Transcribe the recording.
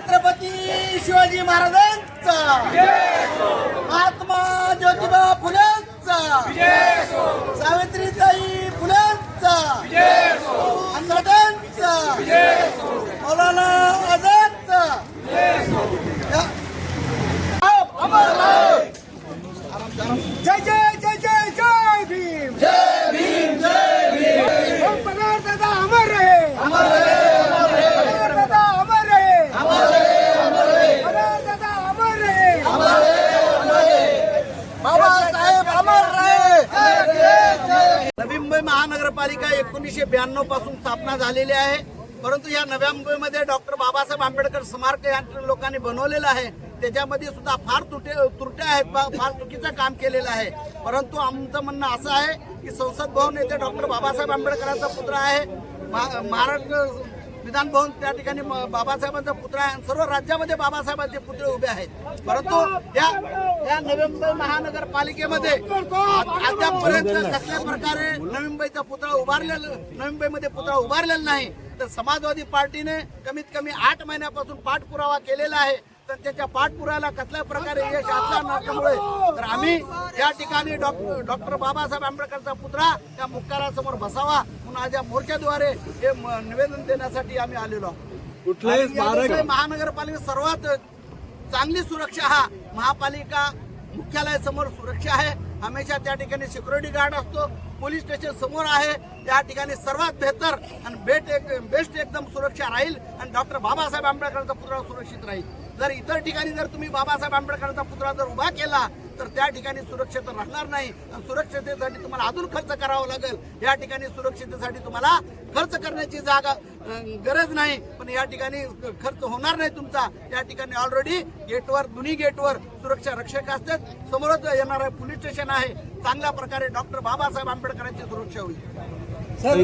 छत्रपती शिवाजी महाराजांचा. महात्मा ज्योतिबा फुलेंचा सावित्रीताई फुलेंचा मौलाना मुंबई महानगरपालिका एकोणीसशे ब्याण्णवपासून स्थापना झालेली आहे. परंतु या नव्या मुंबईमध्ये डॉक्टर बाबासाहेब आंबेडकर स्मारक या लोकांनी बनवलेलं आहे. त्याच्यामध्ये सुद्धा फार तुटे त्रुट्या आहेत फार चुकीचं काम केलेलं आहे. परंतु आमचं म्हणणं असं आहे की संसद भवन येथे डॉक्टर बाबासाहेब आंबेडकरांचा पुत्र आहे. महा- महाराष्ट्र विधान भवन त्या ठिकाणी बाबासाहेबांचा पुतळा आहे आणि सर्व राज्यामध्ये बाबासाहेबांचे पुतळे उभे आहेत. परंतु या या नवी मुंबई महानगरपालिकेमध्ये आ- अद्यापपर्यंत कसल्या प्रकारे नवी मुंबईचा पुतळा उभारलेला नवी मुंबईमध्ये पुतळा उभारलेला नाही तर समाजवादी पार्टीने कमीत कमी आठ महिन्यापासून पाठपुरावा केलेला आहे. तर त्याच्या पाठपुराव्याला कसल्या प्रकारे यश असल्या नसल्यामुळे तर आम्ही या ठिकाणी डॉक्टर डॉक्टर बाबासाहेब आंबेडकरचा पुतळा त्या मुक्कारासमोर बसावा म्हणून आज या मोर्चाद्वारे हे निवेदन देण्यासाठी आम्ही आलेलो आहोत. स्मारक महानगरपालिका सर्वात चांगली सुरक्षा हा महापालिका मुख्यालयासमोर सुरक्षा आहे. हमेशा त्या ठिकाणी सिक्युरिटी गार्ड असतो. पोलीस स्टेशन समोर आहे. त्या ठिकाणी सर्वात बेहतर आणि बेट एक बेस्ट एकदम सुरक्षा राहील आणि डॉक्टर बाबासाहेब आंबेडकरांचा पुतळा सुरक्षित राहील. जर इतर ठिकाणी जर तुम्ही बाबासाहेब आंबेडकरांचा पुतळा जर उभा केला तर त्या ठिकाणी सुरक्षित राहणार नाही. आणि सुरक्षिततेसाठी तुम्हाला अजून खर्च करावा लागेल. या ठिकाणी सुरक्षिततेसाठी तुम्हाला खर्च करण्याची जागा गरज नाही. पण या ठिकाणी खर्च होणार नाही तुमचा. या ठिकाणी ऑलरेडी गेटवर दोन्ही गेटवर सुरक्षा रक्षक असतात. समोरच येणार आहे पोलीस स्टेशन आहे. चांगल्या प्रकारे डॉक्टर बाबासाहेब आंबेडकरांची सुरक्षा होईल. सर